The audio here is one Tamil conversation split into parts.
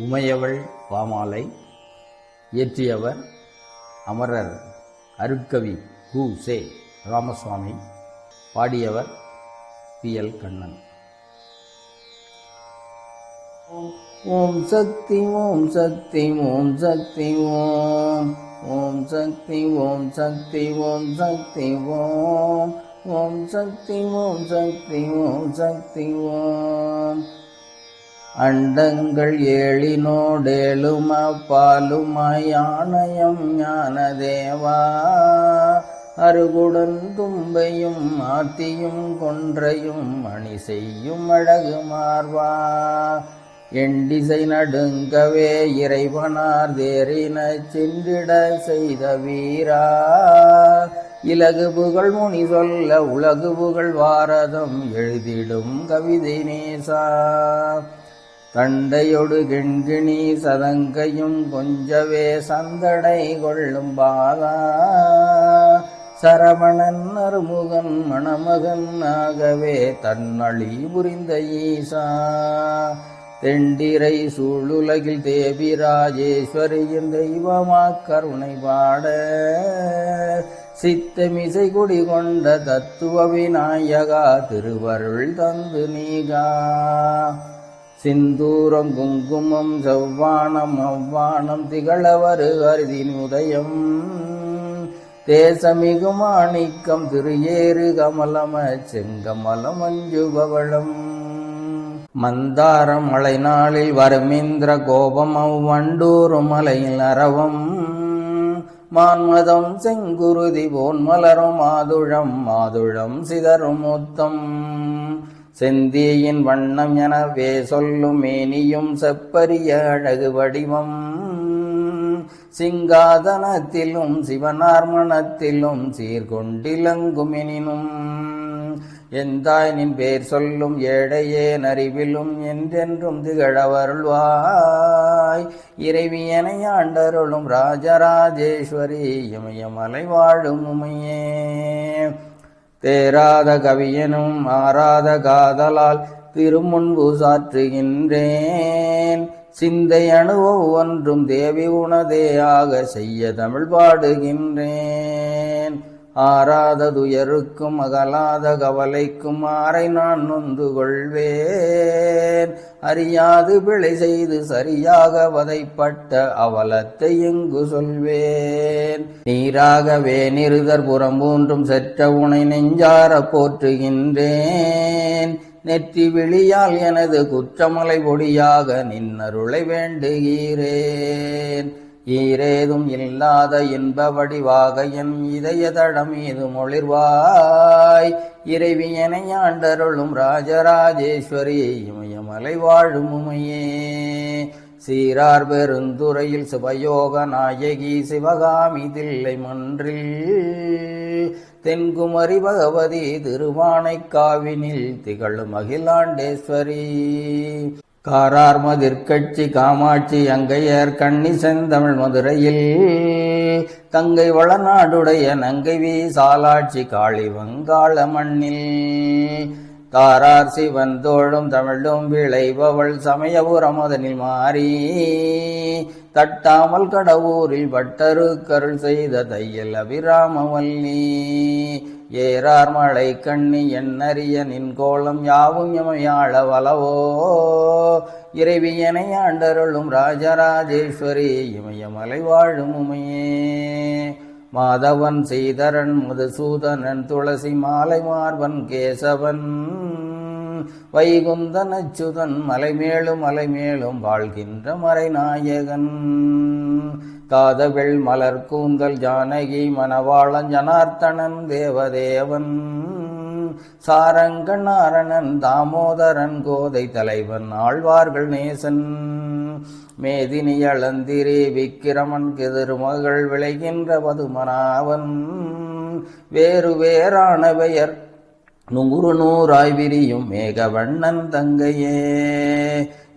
உமையவள் பாமாலை இயற்றியவர் அமரர் அருட்கவி கு. சே. ராமசுவாமி பாடியவர் பி. எல். கண்ணன். ஓம் சக்தி ஓம் சக்தி ஓம் சக்தி ஓம். ஓம் சக்தி ஓம் சக்தி ஓம் சக்தி ஓம். ஓம் சக்தி ஓம் சக்தி ஓம் சக்தி ஓம். அண்டங்கள் ஏழினோடேழும் பாலுமயானயம் ஞானதேவா. அருகுடன் தும்பையும் ஆத்தியும் கொன்றையும் மணி செய்யும் அழகு மார்வா. எண்டிசை நடுங்கவே இறைவனார் தேறின சென்றிட செய்த வீரா. இலகு புகழ் முனி சொல்ல உலகு புகழ் வாரதம் எழுதிடும் கவிதை நேசா. தண்டையொடு கெண்கிணி சதங்கையும் கொஞ்சவே சந்தடை கொள்ளும் பாதா. சரவணன் அருமுகன் மணமகன் ஆகவே தன்னழி புரிந்த ஈசா. தெண்டிரை சூழுலகில் தேவி ராஜேஸ்வரியின் தெய்வமா கருணை பாட. சித்தமிசை குடி கொண்ட தத்துவ விநாயகா திருவருள் தந்து நீகா. சிந்தூரம் குங்குமம் செவ்வானம் அவ்வானம் திகழவரு அருதின் உதயம். தேசமிகு மாணிக்கம் திரு கமலம செங்கமலம் மஞ்சு பவளம் மந்தாரம் மலை நாளில் வருமிந்திர கோபம் அவ்வண்டூரு மலையில் அரவம் மான்மதம் செங்குருதி போன் மலரும் மாதுழம் மாதுழம் சிதறும் முத்தம். செந்தியின் வண்ணம் எனவே சொல்லும் மேனியும் செப்பரிய அழகு வடிவம். சிங்காதனத்திலும் சிவனார்மணத்திலும் சீர்கொண்டிலங்கும் எனினும். எந்தாயினின் பேர் சொல்லும் ஏழையே நறிவிலும் என்றென்றும் திகழவருள்வாய் இறைவியனை ஆண்டருளும் ராஜராஜேஸ்வரி இமயமலை வாழும் உமையே. தேராத கவியனும் மாறாத காதலால் திருமுன்பு சாற்றுகின்றேன். சிந்தை அணு ஒன்றும் தேவி உனதேயாக செய்ய தமிழ் பாடுகின்றேன். ஆறாததுயருக்கும் அகலாத கவலைக்கும் ஆரை நான் நொந்து கொள்வேன். அறியாது பிழை செய்து சரியாக வதைப்பட்ட அவலத்தை எங்கு சொல்வேன். நீராகவே நிருதர் புறம் மூன்றும் செற்ற உனை நெஞ்சார போற்றுகின்றேன். நெற்றி விழியால் எனது குற்றமலை பொடியாக நின்னருளை வேண்டுகிறேன். ஈரேதும் இல்லாத இன்ப வடிவாக என் இதய தடம் மீது மொழிர்வாய். இறைவியனை ஆண்டருளும் ராஜராஜேஸ்வரி இமயமலை வாழும் உமையே. சீரார் பெருந்துறையில் சிவயோக நாயகி சிவகாமி தில்லை மன்றில். தென்குமரி பகவதி திருவானைக்காவினில் திகழும் அகிலாண்டேஸ்வரி. காரார் மதிர்கட்சி காமாட்சி அங்கையர் கண்ணி செந்தமிழ் மதுரையில். தங்கை வளநாடுடைய நங்கை வி சாலாட்சி காளி வங்காள மண்ணில். தாரார் சிவன் தோழும் தமிழும் விளைபவள் சமயபுரமதனில் மாறி. தட்டாமல் கடவுரில் பட்டரு கருள் செய்த தையல் அபிராமவல்லி. ஏறார் மழை கண்ணி என்னறிய நின் கோலம் யாவும் எமையாள வளவோ இறைவியனை ஆண்டருளும் ராஜராஜேஸ்வரி இமயமலை வாழும் உமையே. மாதவன் சீதரன் முதுசூதனன் துளசி மாலை மார்பன் கேசவன். வைகுந்தன் அச்சுதன் மலைமேலும் மலைமேலும் வாழ்கின்ற மறைநாயகன். காதவெள் மலர் கூந்தல் ஜானகி மணவாளன் ஜனார்த்தனன் தேவதேவன். சாரங்கநாரணன் தாமோதரன் கோதை தலைவன் ஆழ்வார்கள் நேசன். மேதினி அளந்திரி விக்கிரமன் திருமகள் விளைகின்ற பதுமனாவன் வேறு வேறான பெயர் நுங்குறு நூறாய் விரியும் மேகவண்ணன் தங்கையே.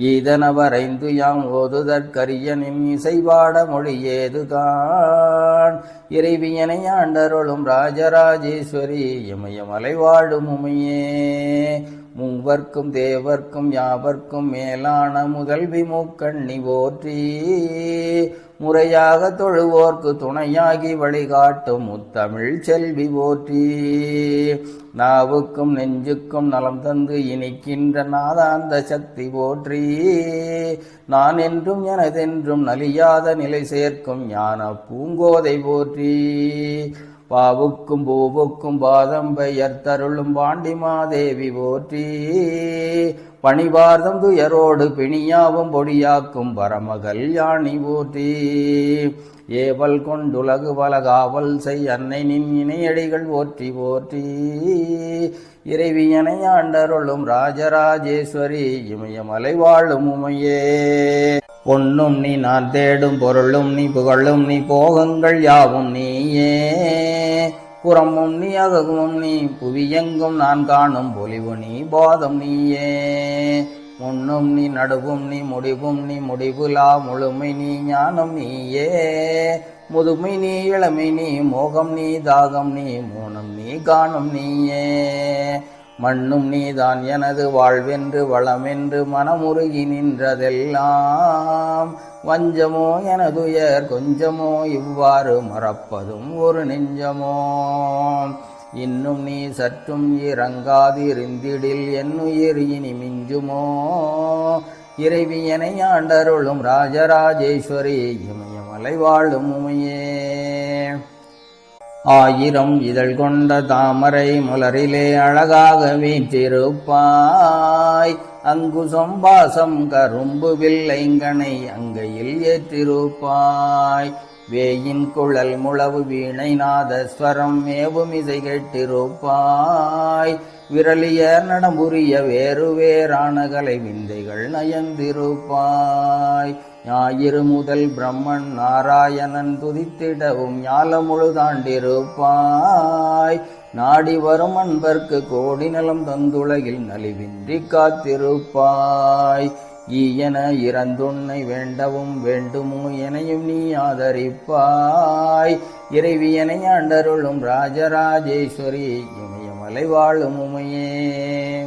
ஈதனவரைந்து யாம் ஓதுதற்கரியனின் இசைவாட மொழி ஏதுகான் இறைவியனை ஆண்டருளும் ராஜராஜேஸ்வரி இமயமலை வாழும் உமையே. மூவர்க்கும் தேவர்க்கும் யாவர்க்கும் மேலான முதல்வி மூக்கண்ணி போற்றி. முறையாக தொழுவோர்க்கு துணையாகி வழிகாட்டும் முத்தமிழ் செல்வி போற்றி. நாவுக்கும் நெஞ்சுக்கும் நலம் தந்து இனிக்கின்ற நாதாந்த சக்தி போற்றி. நான் என்றும் எனதென்றும் நலியாத நிலை சேர்க்கும் ஞான பூங்கோதை போற்றி. பாவுக்கும் பூவுக்கும் பாதம் தருளும் பாண்டி மாதேவி போற்றி. பணிபார்தம் துயரோடு பிணியாவும் பொடியாக்கும் பரமகள் யானி போற்றி. ஏவல் கொண்டுலகு வலகாவல் செய் அன்னை நின் இணையடிகள் போற்றி போற்றி. இறைவியனை ஆண்டருளும் ராஜராஜேஸ்வரி இமயமலை வாழும் உமையே. பொன்னும் நீ நான் தேடும் பொருளும் நீ புகழும் நீ போகங்கள் யாவும் நீயே. புறமும் நீ அகமும் நீ புவியெங்கும் நான் காணும் பொலிவு நீ போதம் நீயே. முன்னும் நீ நடுவும் நீ முடிவும் நீ முடிவுலா முழுமை நீ ஞானம் நீயே. முதுமை நீ இளமை நீ மோகம் நீ தாகம் நீ மூனம் நீ காணும் நீயே. மண்ணும் நீதான் எனது வாழ்வென்று வளமென்று மனமுருகி நின்றதெல்லாம். வஞ்சமோ எனதுயர் கொஞ்சமோ இவ்வாறு மறப்பதும் ஒரு நெஞ்சமோ. இன்னும் நீ சற்றும் இறங்காதிருந்திடில் என்னுயிர் இனி மிஞ்சுமோ. இறைவியனை ஆண்டருளும் ராஜராஜேஸ்வரி இமயமலை வாழும் உமையே. ஆயிரம் இதழ் கொண்ட தாமரை முலரிலே அழகாக வீற்றிருப்பாய். அங்கு சொம்பாசம் கரும்பு வில்லைங்கனை அங்கையில் ஏற்றிருப்பாய். வேயின் குழல் முழவு வீணை நாதஸ்வரம் மேவும் இசை கேட்டிருப்பாய். விரலிய நடமுறிய வேறு வேறானகலை விந்தைகள் நயந்திருப்பாய். ஞாயிறு முதல் பிரம்மன் நாராயணன் துதித்திடவும் ஞால முழுதாண்டிருப்பாய் நாடி வரும் அன்பர்க்கு கோடி நலம் தந்துலகில் நலிவின்றி காத்திருப்பாய். ஈயன இறந்துன்னை வேண்டவும் வேண்டுமோ எனையும் நீ ஆதரிப்பாய். இறைவியனை ஆண்டருளும் ராஜராஜேஸ்வரி இமயமலை மலைவாழும் உமையே.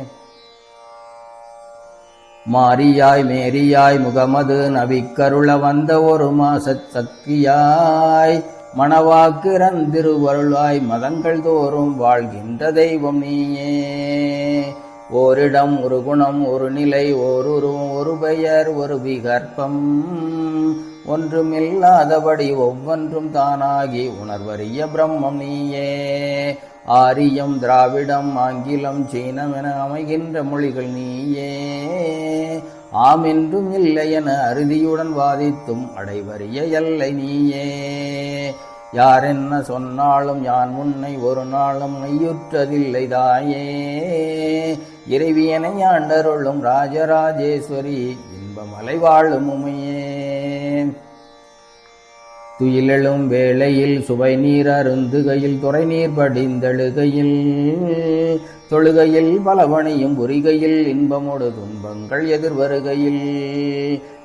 மாரியாய் மேரியாய் முகமது நபிக்கருள வந்த ஒரு மாசத் சக்தியாய் மணவாக்கிறந்திருவருளாய் மதங்கள் தோறும் வாழ்கின்ற தெய்வம் நீயே. ஓரிடம் ஒரு குணம் ஒரு நிலை ஓருருவம் ஒரு பெயர் ஒரு விகற்பம். ஒன்றுமில்லாதபடி ஒவ்வொன்றும் தானாகி உணர்வறிய பிரம்மம் நீயே. ஆரியம் திராவிடம் ஆங்கிலம் சீனம் என அமைகின்ற மொழிகள் நீயே. ஆம் என்றும் இல்லை என அறுதியுடன் வாதித்தும் அடைவறிய எல்லை நீயே. யார் என்ன சொன்னாலும் யான் முன்னை ஒரு நாளும் மெய்யுற்றதில்லை தாயே. இறைவியனை ஆண்டருளும் ராஜராஜேஸ்வரி இன்பமலை வாழும் உமையே. துயிலெழும் வேளையில் சுவை நீர் அருந்துகையில் துறை நீர் படிந்தழுகையில் தொழுகையில் பலவணியும் உரிகையில் இன்பமோடு துன்பங்கள் எதிர்வருகையில்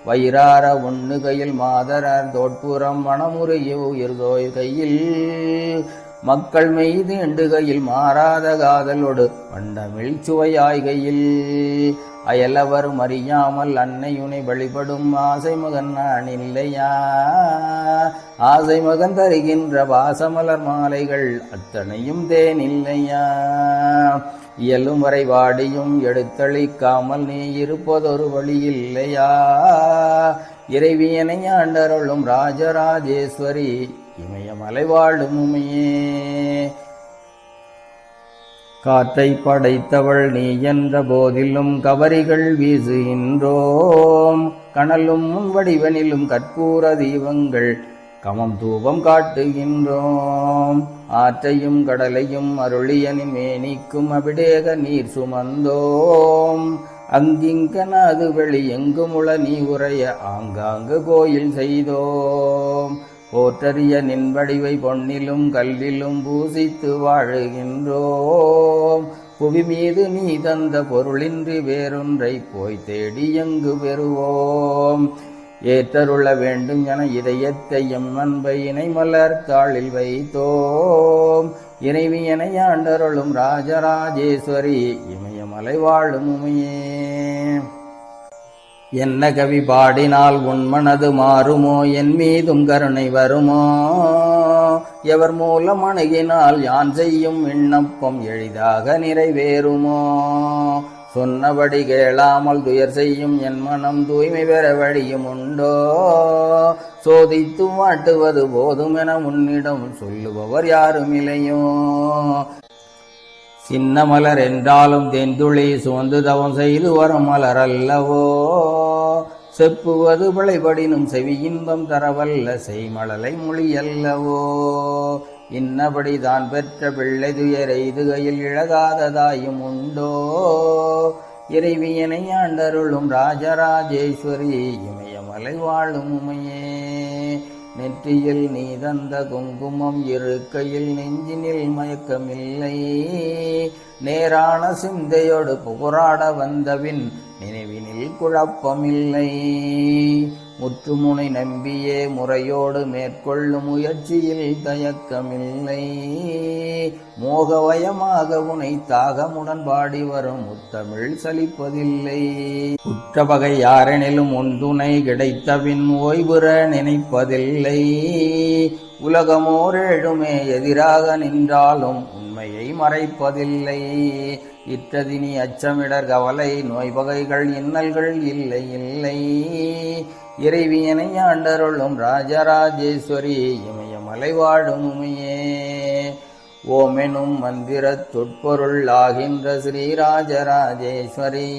வயிறார உண்ணுகையில் மாதரார் தோட்புறம் மனமுறைய உயிர்தோய்கையில் மக்கள் மெய்து எண்டுகையில் மாறாத காதலோடு வண்டமிழ் சுவையாய்கையில். அயலவர் அறியாமல் அன்னையுனை வழிபடும் ஆசை மகன் நான் இல்லையா? ஆசை மகன் தருகின்ற வாசமலர் மாலைகள் அத்தனையும் தேன் இல்லையா? இயலும் வரை வாடியும் எடுத்தளிக்காமல் நீ இருப்பதொரு வழி இல்லையா? இறைவியனை ஆண்டருளும் ராஜராஜேஸ்வரி இமயமலை வாழும் உமையே. காற்றை படைத்தவள் நீ என்ற போதிலும் கவரிகள் வீசுகின்றோம் கனலும் முன் வடிவனிலும் கற்பூர தீபங்கள் கமம் தூபம் காட்டுகின்றோம். ஆற்றையும் கடலையும் அருளியனின் மேனிக்கும் அபிடேக நீர் சுமந்தோம். அங்கிங்கனது வெளி எங்குமுள நீ உரைய ஆங்காங்கு கோயில் செய்தோம். போற்றறிய நின் வடிவை பொன்னிலும் கல்லிலும் பூசித்து வாழுகின்றோம். புவி மீது நீ தந்த பொருளின்றி வேறொன்றை போய் தேடி எங்கு பெறுவோம்? ஏற்றருள வேண்டும் என இதயத்தை எம் அன்பை இணை மலர் தாளில் வைத்தோம். இறைவி என ஆண்டருளும் ராஜராஜேஸ்வரி இமயமலை வாழும் உமையே. என்ன கவி பாடினால் உன் மனது மாறுமோ? என் மீதும் கருணை வருமோ? எவர் மூலம் அணுகினால் யான் செய்யும் விண்ணப்பம் எளிதாக நிறைவேறுமோ? சொன்னபடி கேளாமல் துயர் செய்யும் என் மனம் தூய்மை பெற வழியும் உண்டோ? சோதித்து மாட்டுவது போதுமென உன்னிடம் சொல்லுபவர் யாரும் இல்லையோ? சின்ன மலர் என்றாலும் தென்துளி சுவந்து தவம் செய்து வரும் மலர் அல்லவோ செப்புவது விளைபடினும் செவி இன்பம் தரவல்ல செய்மழலை மொழி அல்லவோ இன்னபடி தான் பெற்ற பிள்ளை துயர் எய்துகையில் இழகாததாயும் உண்டோ? இறைவியனை ஆண்டருளும் ராஜராஜேஸ்வரி இமயமலை வாழும் உமையே. நெற்றியில் நீ தந்த குங்குமம் இருக்கையில் நெஞ்சினில் மயக்கமில்லை. நேரான சிந்தையோடு புகராட வந்தவின் நினைவினில் குழப்பமில்லை. முற்றுமுனை நம்பியே முறையோடு மேற்கொள்ளும் முயற்சியில் தயக்கமில்லை. மோகவயமாக உனை தாகமுடன் பாடி வரும் முத்தமிழ் சலிப்பதில்லை. குற்றவகை யாரெனிலும் ஒன்றுனை கிடைத்தபின் ஓய்வுற நினைப்பதில்லை. உலகமோரேழுமே எதிராக நின்றாலும் உண்மையை மறைப்பதில்லை. இற்றதினி அச்சமிடர் கவலை நோய் வகைகள் இன்னல்கள் இல்லை இல்லை. இறைவியனை ஆண்டருளும் ராஜராஜேஸ்வரி இமயமலை வாழும் உமையே. ஓமெனும் மந்திர தொட்பொருள் ஆகின்ற ஸ்ரீராஜராஜேஸ்வரி.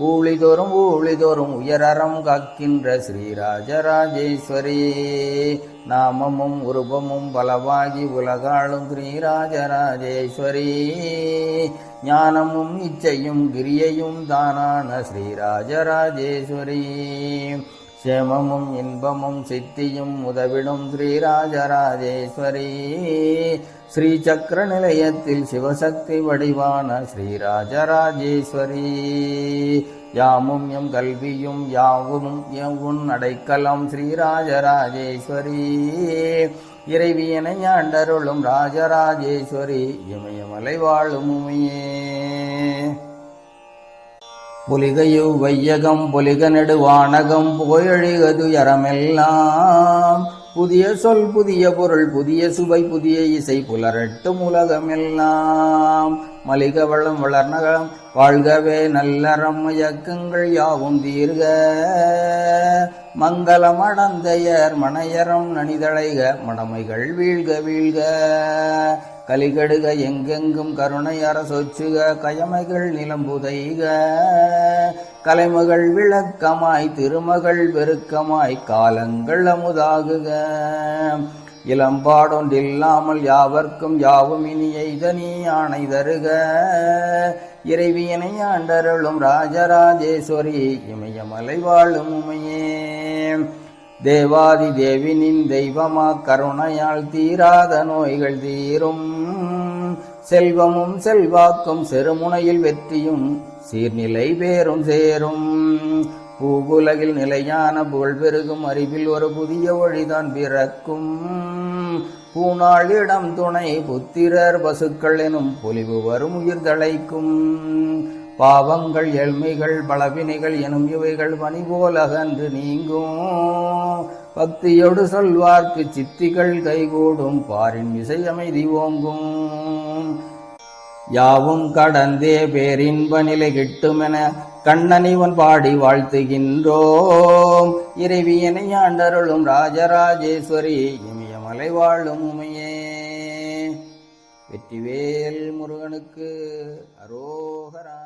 ஊழிதோறும் ஊழிதோறும் உயரறம் காக்கின்ற ஸ்ரீராஜராஜேஸ்வரி. நாமமும் உருபமும் பலவாகி உலகாளும் ஸ்ரீராஜராஜேஸ்வரி. ஞானமும் இச்சையும் கிரியையும் தானான ஸ்ரீராஜராஜேஸ்வரி. சேமமும் இன்பமும் சித்தியும் உதவிடும் ஸ்ரீராஜராஜேஸ்வரி. ஸ்ரீ சக்கர நிலையத்தில் சிவசக்தி வடிவான ஸ்ரீராஜராஜேஸ்வரி. யாமும் எம் கல்வியும் யாவும் எம் உன் அடைக்கலம் ஸ்ரீராஜராஜேஸ்வரி. இறைவியனை ஆண்டருளும் ராஜராஜேஸ்வரி இமயமலை வாழும் உமையே. புலிகையு வையகம் புலிக நெடுவானகம் போயழிகது யரமெல்லாம்? புதிய சொல் புதிய பொருள் புதிய சுவை புதிய இசை புலரட்டும் உலகமெல்லாம். மலிக வளம் வளர்நகம் வாழ்கவே நல்லறம் மயக்கங்கள் யாவும் தீர்க. மங்களம் மணையரம் மனையரம் நனிதழைக மடமைகள் வீழ்க வீழ்க. கலிகடுக எங்கெங்கும் கருணை அரசொச்சுக கயமைகள் நிலம்புதைக கலைமகள் விளக்கமாய் திருமகள் பெருக்கமாய் காலங்கள் அமுதாகுக. இளம்பாடொன்றில்லாமல் யாவர்க்கும் யாவும் இனி எய்தனி ஆணை தருக. இறைவியனை ஆண்டருளும் ராஜராஜேஸ்வரி இமயமலை வாழும் உமையே. தேவாதி தேவினின் தெய்வமா கருணையால் தீராத நோய்கள் தீரும். செல்வமும் செல்வாக்கும் செருமுனையில் வெற்றியும் சீர்நிலை பேரும் சேரும். பூவுலகில் நிலையான புகழ் பெருகும் அறிவில் ஒரு புதிய வழிதான் பிறக்கும். பூனாளிடம் துணை புத்திரர் பசுக்கள் எனும் பொலிவு வரும் உயிர் தழைக்கும். பாவங்கள் ஏழ்மைகள் பலவினைகள் எனும் இவைகள் பனி போல் அகன்று நீங்கும். பக்தியோடு சொல்வார்க்கு சித்திகள் கைகூடும் பாரின் இசை அமைதி ஓங்கும். யாவும் கடந்தே பேரின்ப நிலை கிட்டுமென கண்ணனிவன் பாடி வாழ்த்துகின்றோம். இறைவியனை ஆண்டருளும் ராஜராஜேஸ்வரி இமயமலை வாழும் உமையே. வெற்றிவேல் முருகனுக்கு அரோகரா